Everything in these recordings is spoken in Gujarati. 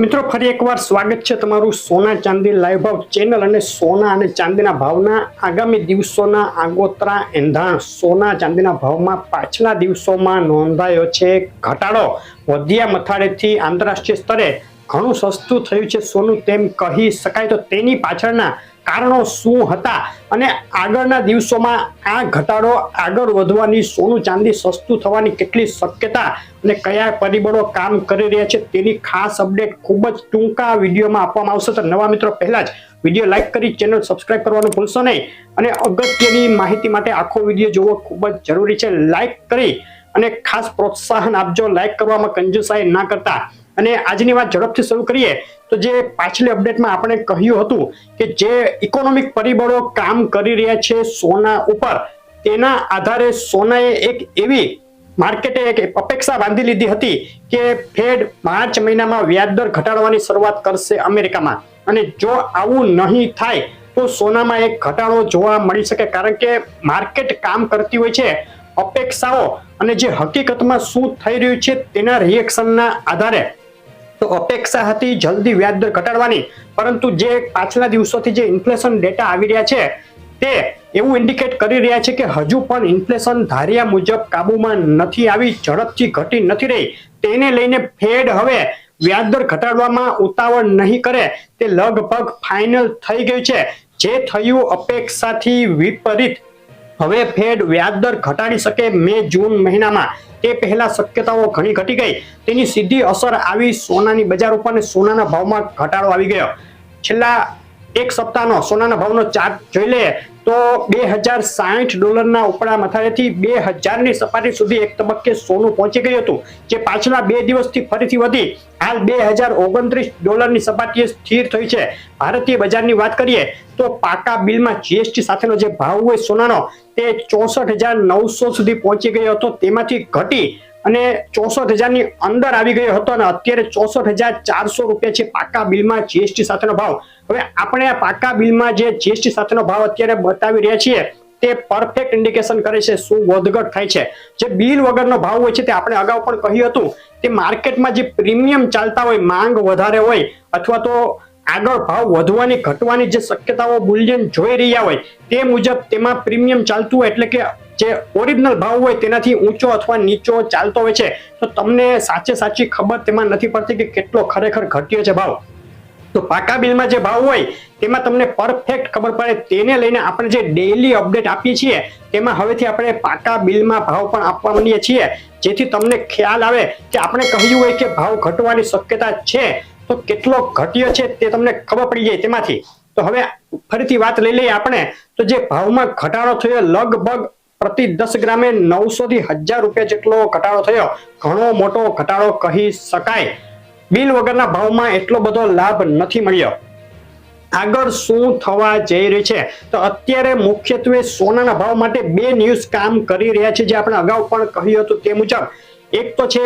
મિત્રો ફરી એકવાર સ્વાગત છે તમારું સોના ચાંદી લાઈવ ભાવ ચેનલ અને સોના અને ચાંદીના ભાવના આગામી દિવસોના આગોતરા એંધાણ. સોના ચાંદીના ભાવમાં પાછલા દિવસોમાં નોંધાયો છે ઘટાડો. વધ્યા મથાળેથી આંતરરાષ્ટ્રીય સ્તરે ઘણું સસ્તું થયું છે સોનું તેમ કહી શકાય. તો તેની પાછળના કારણો શું હતા અને આગળના દિવસોમાં આ ઘટાડો આગળ વધવાની સોનું ચાંદી સસ્તું થવાની કેટલી શક્યતા અને કયા પરિબળો કામ કરી રહ્યા છે તેની ખાસ અપડેટ ખૂબ જ ટૂંકા વિડીયોમાં આપવામાં આવશે. તો નવા મિત્રો, પહેલાં જ વીડિયો લાઇક કરી, ચેનલ સબસ્ક્રાઇબ કરવાનું ભૂલશો નહીં અને અગત્યની માહિતી માટે આખો વીડિયો જોવો ખૂબ જ જરૂરી છે. લાઇક કરી અને ખાસ પ્રોત્સાહન આપજો. લાઇક કરવામાં કંજુસાઈ ના કરતા. અને આજની વાત ઝડપથી શરૂ કરીએ, તો જે પાછલી અપડેટમાં આપણે કહ્યું હતું કે જે ઇકોનોમિક પરિબળો કામ કરી રહ્યા છે સોના ઉપર, તેના આધારે સોનાએ એક એવી માર્કેટે એક અપેક્ષા બાંધી લીધી હતી કે ફેડ માર્ચ મહિનામાં વ્યાજદર ઘટાડવાની શરૂઆત કરશે અમેરિકામાં. અને જો આવું નહીં થાય, તો સોનામાં એક ઘટાડો જોવા મળી શકે, કારણ કે માર્કેટ કામ કરતી હોય છે, અપેક્ષાઓ અને જે હકીકતમાં શું થઈ રહ્યું છે તેના રિએક્શનના આધારે. તો અપેક્ષા હતી જલ્દી વ્યાજદર ઘટાડવાની, પરંતુ જે પાછલા દિવસોથી જે ઇન્ફ્લેશન ડેટા આવી રહ્યા છે, તે એવું ઇન્ડિકેટ કરી રહ્યા છે કે હજુ પણ ઇન્ફ્લેશન ધાર્યા મુજબ કાબુમાં નથી આવી, ઝડપથી ઘટી નથી રહી. તેને લઈને ફેડ હવે વ્યાજદર ઘટાડવામાં ઉતાવળ નહીં કરે, તે લગભગ ફાઇનલ થઈ ગયું છે. જે થયું અપેક્ષાથી વિપરીત. હવે ફેડ વ્યાજદર ઘટાડી શકે મે જૂન મહિનામાં. તે પહેલા શક્યતાઓ ઘણી ઘટી ગઈ. તેની સીધી અસર આવી સોનાની બજાર ઉપર સોનાના ભાવમાં ઘટાડો આવી ગયો. છેલ્લા એક સપ્તાહનો સોનાના ભાવનો ચાર્ટ જોઈ લે તો બે હજાર સાહીઠ ડોલરના ઉપડા મથાળેથી બે હજારની સપાટી સુધી એક તબક્કે સોનું પહોંચી ગયું હતું, જે પાછલા બે દિવસથી ફરીથી વધી. હાલ બે હજાર ઓગણત્રીસ ડોલરની સપાટીએ સ્થિર થઈ છે. ભારતીય બજારની વાત કરીએ, તો પાકા બિલમાં જીએસટી સાથેનો જે ભાવ હોય સોનાનો, તે ચોસઠ હજાર નવસો સુધી પહોંચી ગયો હતો. તેમાંથી ઘટી અને ચોસઠ હજારની અંદર આવી ગયો હતો અને અત્યારે ચોસઠ હજાર ચારસો રૂપિયા છે પાકા બિલમાં જીએસટી સાથેનો ભાવ. હવે આપણે આ પાકા બિલમાં જે જીએસટી સાથેનો ભાવ અત્યારે બતાવી રહ્યા છીએ, તે પરફેક્ટ ઇન્ડિકેશન કરે છે શું વધઘટ થાય છે. જે બિલ વગરનો ભાવ હોય છે તે આપણે અગાઉ પણ કહ્યું હતું, તે માર્કેટમાં જે પ્રીમિયમ ચાલતા હોય, માંગ વધારે હોય, અથવા તો આગળ ભાવ વધવાની, ઘટવાની જે શક્યતાઓ બુલિયન જોઈ રહ્યા હોય તે મુજબ તેમાં પ્રીમિયમ ચાલતું હોય એટલે કે જે ઓરિજિનલ ભાવ હોય તેનાથી ઊંચો અથવા નીચો ચાલતો હોય છે. તો તમને સાચે સાચી ખબર તેમાં નથી પડતી કે કેટલો ખરેખર ઘટ્યો છે ભાવ. તો પાકા બિલમાં જે ભાવ હોય તેમાં તમને પરફેક્ટ ખબર પડે. તેને લઈને આપણે જે ડેઈલી અપડેટ આપીએ છીએ, તેમાં હવેથી આપણે પાકા બિલમાં ભાવ પણ આપવા માંડીએ છીએ. જેથી તમને ખ્યાલ આવે કે આપણે કહ્યું હોય કે ભાવ ઘટવાની શક્યતા છે. તો કેટલો ઘટ્યો છે તે તમને ખબર પડી જાય તેમાંથી. તો હવે ફરીથી વાત લઈ લઈએ આપણે. તો જે ભાવમાં ઘટાડો થયો લગભગ પ્રતિ દસ ગ્રામે નવસો થી હજાર રૂપિયા જેટલો ઘટાડો થયો. ઘણો મોટો ઘટાડો કહી શકાય. બિલ વગરના ભાવમાં એટલો બધો લાભ નથી મળ્યો. આગળ શું થવા જઈ રહ્યું છે? તો અત્યારે મુખ્યત્વે સોનાના ભાવ માટે બે ન્યૂઝ કામ કરી રહ્યા છે જે આપણે અગાઉ પણ કહ્યું હતું તે મુજબ. એક તો છે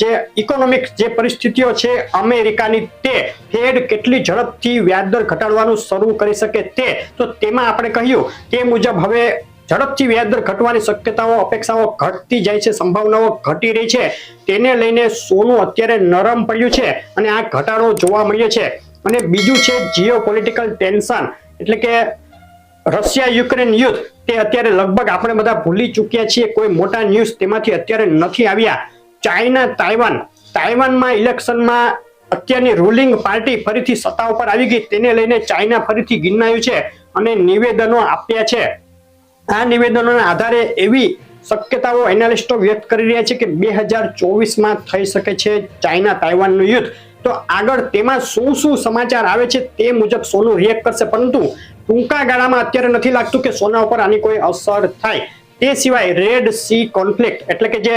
જે ઇકોનોમિક જે પરિસ્થિતિઓ છે અમેરિકાની તે ફેડ કેટલી ઝડપથી વ્યાજદર ઘટાડવાનું શરૂ કરી શકે તે, તો તેમાં આપણે કહ્યું તે મુજબ હવે ઝડપથી વ્યાજદર ઘટવાની શક્યતાઓ, અપેક્ષાઓ ઘટતી જાય છે, સંભાવનાઓ ઘટી રહી છે. તેને લઈને સોનું અત્યારે નરમ પડ્યું છે અને આ ઘટાડો જોવા મળ્યો છે. અને બીજું છે જીઓ પોલિટિકલ ટેન્શન, એટલે કે રશિયા યુક્રેન યુદ્ધ, તે અત્યારે લગભગ આપણે બધા ભૂલી ચૂક્યા છીએ. કોઈ મોટા ન્યૂઝ તેમાંથી અત્યારે નથી આવ્યા. ચાઇના તાઇવાન, તાઇવાનમાં ઇલેક્શનમાં અત્યારની રૂલિંગ પાર્ટી ફરીથી સત્તા ઉપર આવી ગઈ. તેને લઈને ચાઇના ફરીથી ગિનાયું છે અને નિવેદનો આપ્યા છે. આ નિવેદનોના આધારે એવી શક્યતાઓ એનાલિસ્ટો વ્યક્ત કરી રહ્યા છે કે બે હજાર ચોવીસમાં થઈ શકે છે ચાઇના તાઇવાનનું યુદ્ધ. તો આગળ તેમાં શું શું સમાચાર આવે છે તે મુજબ સોનું રિએક્ટ કરશે. પરંતુ ટૂંકા ગાળામાં અત્યારે નથી લાગતું કે સોના ઉપર આની કોઈ અસર થાય. તે સિવાય રેડ સી કોન્ફ્લિક્ટ એટલે કે જે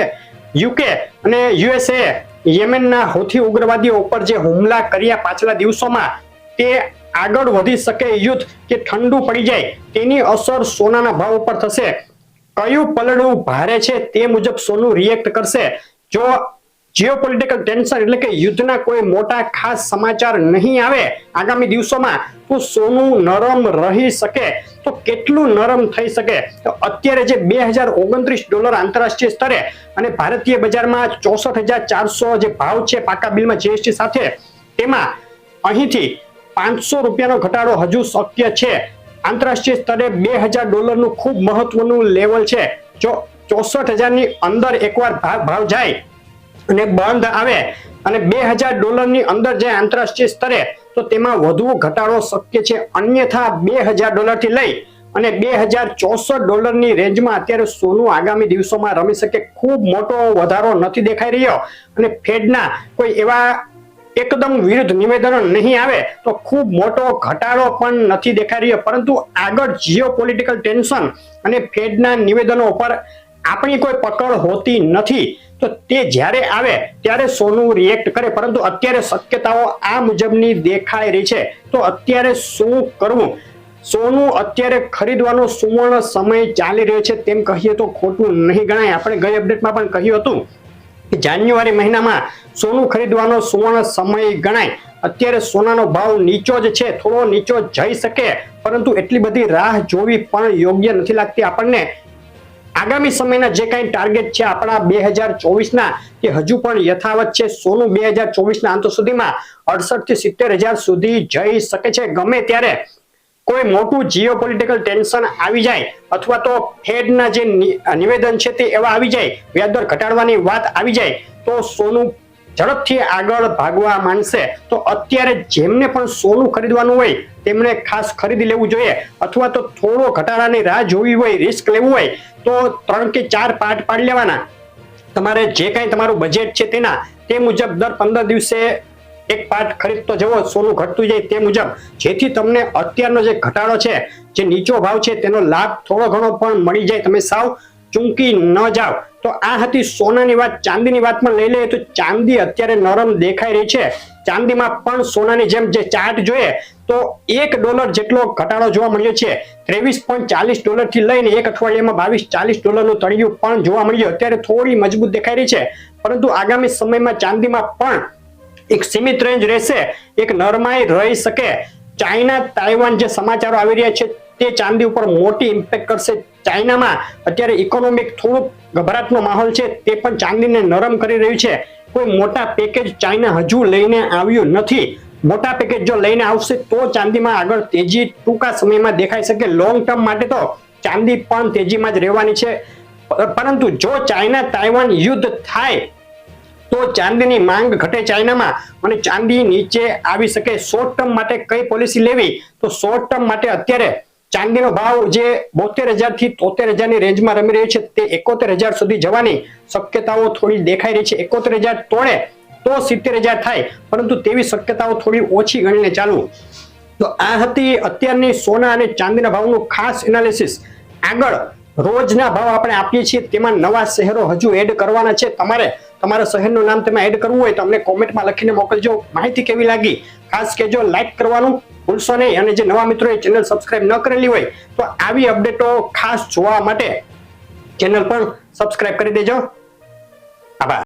યુકે અને યુએસએ યેમેનના હૌથી ઉગ્રવાદીઓ ઉપર જે હુમલા કર્યા પાછલા દિવસોમાં, તે આગળ વધી શકે યુદ્ધ કે ઠંડુ પડી જાય તેની અસર સોનાના ભાવ ઉપર થશે. કયું પલડું ભારે છે તે મુજબ સોનું રિએક્ટ કરશે. જો જીઓપોલિટિકલ ટેન્શન એટલે કે યુદ્ધના કોઈ મોટા ખાસ સમાચાર નહીં આવે. આગામી દિવસોમાં તો સોનું નરમ રહી શકે. તો કેટલું નરમ થઈ શકે? તો અત્યારે જે બે હજાર ઓગણત્રીસ ડોલર આંતરરાષ્ટ્રીય સ્તરે અને ભારતીય બજારમાં ચોસઠ હજાર ચારસો જે ભાવ છે પાકા બિલમાં જીએસટી સાથે, તેમાં અહીંથી પાંચસો રૂપિયાનો ઘટાડો હજુ શક્ય છે. આંતરરાષ્ટ્રીય સ્તરે બે હજાર ડોલરનું ખૂબ મહત્વનું લેવલ છે. જો ચોસઠ હજારની અંદર એકવાર ભાવ જાય અને બંધ આવે અને બે હજાર ડોલરની અંદર જે આંતરરાષ્ટ્રીય સ્તરે, તો તેમાં વધુ ઘટાડો શક્ય છે. અન્યથા બે હજાર ડોલરથી લઈ અને બે હજાર ચોસઠ ડોલરની રેન્જમાં અત્યારે સોનું આગામી દિવસોમાં રમી શકે ખૂબ મોટો વધારો નથી દેખાઈ રહ્યો. અને ફેડના કોઈ એવા એકદમ વિરુદ્ધ નિવેદનો નહીં આવે, તો ખૂબ મોટો ઘટાડો પણ નથી દેખાઈ રહ્યો. પરંતુ આગળ જીઓ પોલિટિકલ ટેન્શન અને ફેડના નિવેદનો ઉપર આપણી કોઈ પકડ હોતી નથી. તો તે જ્યારે આવે, ત્યારે સોનું રિએક્ટ કરે. પરંતુ અત્યારે શક્યતાઓ આ મુજબની દેખાઈ રહી છે. તો અત્યારે શું કરવું? સોનું અત્યારે ખરીદવાનો સુવર્ણ સમય ચાલી રહ્યો છે. તેમ કહીએ તો ખોટું નહીં ગણાય. આપણે ગઈ અપડેટમાં પણ કહ્યું હતું કે જાન્યુઆરી મહિનામાં સોનું ખરીદવાનો સુવર્ણ સમય ગણાય. અત્યારે સોનાનો ભાવ નીચો જ છે. થોડો નીચો જઈ શકે. પરંતુ એટલી બધી રાહ જોવી પણ યોગ્ય નથી લાગતી આપણને. આગામી સમયના જે કાંઈ ટાર્ગેટ છે આપણા બે હજાર ચોવીસના એ હજુ પણ યથાવત છે, સોનું બે હજાર ચોવીસના અંત સુધીમાં અડસઠથી સિત્તેર હજાર સુધી જઈ શકે છે. ગમે ત્યારે કોઈ મોટું જીઓ પોલિટિકલ ટેન્શન આવી જાય અથવા તો ફેડના જે નિવેદન છે તે એવા આવી જાય, વ્યાજદર ઘટાડવાની વાત આવી જાય, તો સોનું ઝડપથી આગળ ભાગવા માંડશે, તો અત્યારે જેમને પણ સોનું ખરીદવાનું હોય તેમણે ખાસ ખરીદી લેવું જોઈએ. અથવા તો થોડો ઘટાડાની રાહ જોવી હોય રિસ્ક લેવું હોય, તો ત્રણ કે ચાર પાર્ટ પાડી લેવાના. તમારે જે કાંઈ તમારું બજેટ છે તેના, તે મુજબ દર પંદર દિવસે એક પાર્ટ ખરીદતો જવો, સોનું ઘટતું જાય તે મુજબ. જેથી તમને અત્યારનો જે ઘટાડો છે, જે નીચો ભાવ છે, તેનો લાભ થોડો ઘણો પણ મળી જાય. તમે સાવ ચૂંકી ન જાઓ. તો આ હતી સોનાની વાત, ચાંદીની વાત લઈ લઈએ તો ચાંદી અત્યારે નરમ દેખાઈ રહી છે. ચાંદીમાં પણ સોનાની જેમ જે ચાર્ટ જોઈએ, તો એક ડોલર જેટલો ઘટાડો જોવા મળ્યો છે. ત્રેવીસ પોઈન્ટ ચાલીસ ડોલરથી લઈને એક અઠવાડિયામાં બાવીસ ચાલીસ ડોલરનું તળિયું પણ જોવા મળ્યું. અત્યારે થોડી મજબૂત દેખાઈ રહી છે. પરંતુ આગામી સમયમાં ચાંદીમાં પણ એક સીમિત રેન્જ રહેશે, એક નરમાઈ રહી શકે. ચાઇના, તાઇવાન જે સમાચારો આવી રહ્યા છે તે ચાંદી ઉપર મોટી ઇમ્પેક્ટ કરશે. ચાઇનામાં અત્યારે ઇકોનોમિક થોડુંક ગભરાટનો માહોલ છે, તે પણ ચાંદીને નરમ કરી રહ્યું છે. કોઈ મોટા પેકેજ ચાઇના હજુ લઈને આવ્યું નથી. મોટા પેકેજ જો લઈને આવશે, તો ચાંદીમાં આગળ તેજી ટૂંકા સમયમાં દેખાઈ શકે. લોંગ ટર્મ માટે તો ચાંદી પણ તેજીમાં જ રહેવાની છે. પરંતુ જો ચાઇના તાઇવાન યુદ્ધ થાય, તો ચાંદીની માંગ ઘટે ચાઇનામાં અને ચાંદી નીચે આવી શકે. શોર્ટ ટર્મ માટે કઈ પોલિસી લેવી? તો શોર્ટ ટર્મ માટે અત્યારે ચાંદીનો ભાવ જે બોતેર હજારથી તોતેર હજારની રેન્જમાં રમી રહ્યો છે, તે એકોતેર હજાર સુધી જવાની શક્યતાઓ થોડી દેખાઈ રહી છે. એકોતેર હજાર તોડે તો સિત્તેર હજાર થાય, પરંતુ તેવી શક્યતાઓ થોડી ઓછી ગણીને ચાલવું તો આ હતી અત્યારની સોના અને ચાંદીના ભાવનું ખાસ એનાલિસિસ આગળ રોજના ભાવ આપણે આપીએ છીએ, તેમાં નવા શહેરો હજુ એડ કરવાના છે. તમારે તમારા શહેરનું નામ તેમાં એડ કરવું હોય તો અમને કોમેન્ટમાં લખીને મોકલજો. માહિતી કેવી લાગી? ખાસ કહેજો લાઈક કરવાનું ભૂલશો નહીં. અને જે નવા મિત્રોએ ચેનલ સબસ્ક્રાઇબ ન કરેલી હોય, તો આવી અપડેટો ખાસ જોવા માટે ચેનલ પણ સબસ્ક્રાઇબ કરી દેજો. આભાર.